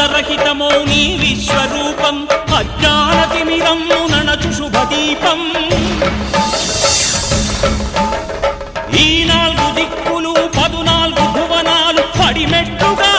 పాదరహితమో నీ విశ్వరూపం అజ్ఞాన తిమిరమ్ము శుభదీపం. ఈ నాలుగు దిక్కులు పదునాలుగు భువనాలు పడిమెట్టుగా